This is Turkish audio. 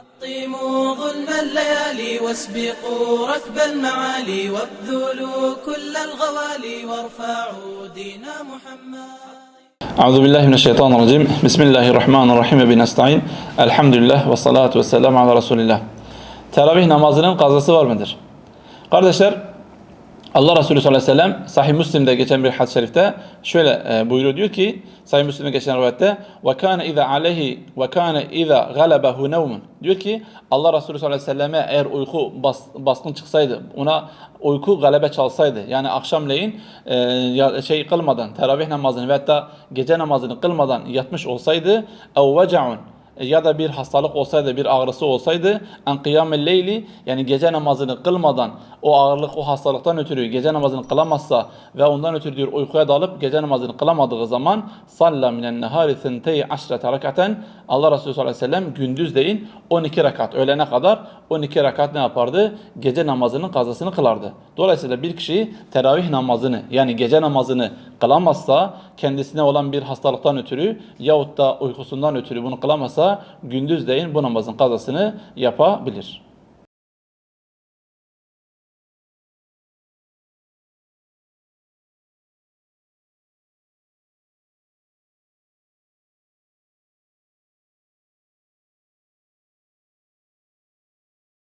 حطموا ظلم الليالي واسبقوا ركب المعالي وابذلوا كل الغوالي وارفعوا دين محمد. أعوذ بالله من الشيطان الرجيم. بسم الله الرحمن الرحيم. بنستعين الحمد لله salatu ve selamu ala Resulillah Teravih namazının kazası var mıdır? Kardeşler Allah Resulü sallallahu aleyhi ve sellem Sahih Müslim'de geçen bir hadis-i şerifte şöyle e, buyuruyor. Diyor ki Sahih Müslim'de geçen rivayette ve kana iza aleyhi ve kana iza galabahu nevmun. Diyor ki Allah Resulü sallallahu aleyhi ve selleme eğer uyku bas, baskın çıksaydı ona uyku galebe çalsaydı yani akşamleyin e, şey kılmadan teravih namazını ve hatta gece namazını kılmadan yatmış olsaydı ev veca'un ya da bir hastalık olsaydı, bir ağrısı olsaydı en kıyamel leyli yani gece namazını kılmadan o ağırlık o hastalıktan ötürü gece namazını kılamazsa ve ondan ötürü diyor uykuya dalıp gece namazını kılamadığı zaman salla minen nehari thentey aşrete rakaten Allah Resulü sallallahu aleyhi ve sellem gündüzleyin 12 rekat öğlene kadar 12 rekat ne yapardı? Gece namazının kazasını kılardı. Dolayısıyla bir kişi teravih namazını yani gece namazını kılamazsa kendisine olan bir hastalıktan ötürü yahut da uykusundan ötürü bunu kılamazsa gündüzleyin bu namazın kazasını yapabilir.